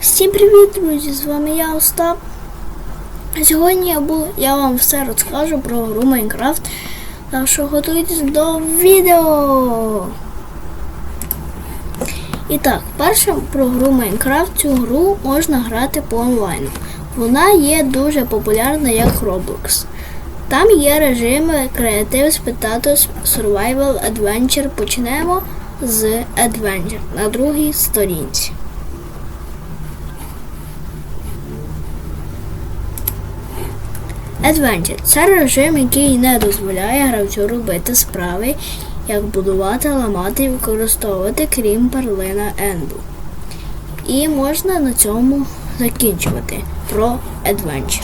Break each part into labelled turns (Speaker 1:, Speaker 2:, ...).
Speaker 1: Всім привіт, друзі! З вами я Остап. Сьогодні я, буду, я вам все розкажу про гру Майнкрафт. Так що готуйтесь до відео. І так, перше про гру Майнкрафт. Цю гру можна грати по онлайну. Вона є дуже популярна як Roblox. Там є режими Creative, Spectator, Survival, Adventure. Почнемо з Adventure на другій сторінці. Adventure – це режим, який не дозволяє гравцю робити справи, як будувати, ламати і використовувати, крім перлина Енду. І можна на цьому закінчувати про Adventure.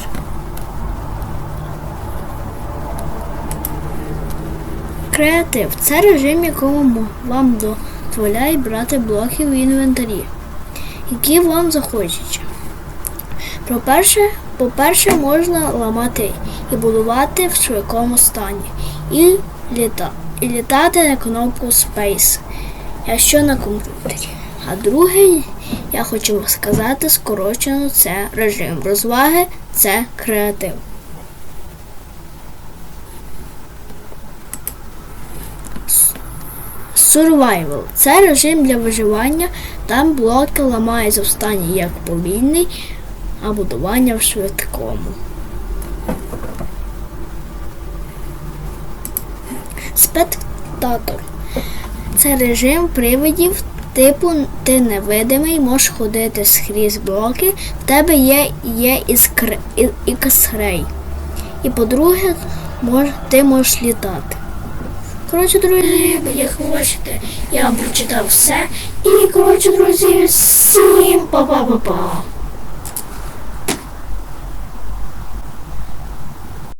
Speaker 1: Креатив це режим, якому вам дозволяє брати блоки в інвентарі, які вам захочеться. По-перше, по-перше, можна ламати і будувати в швидкому стані. І, літа, і літати на кнопку Space, якщо на комп'ютері. А друге, я хочу сказати, скорочено це режим розваги, це креатив. Survival – це режим для виживання, там блоки ламаються в стані як повільний, а будування в швидкому. Спектатор. Це режим привидів, типу ти невидимий, можеш ходити скрізь блоки, в тебе є, є іскр, ікс-рей. І по-друге, мож, ти можеш літати. Коротше, друзі, як хочете, я прочитав все. І коротше, друзі, всім па-па-па-па.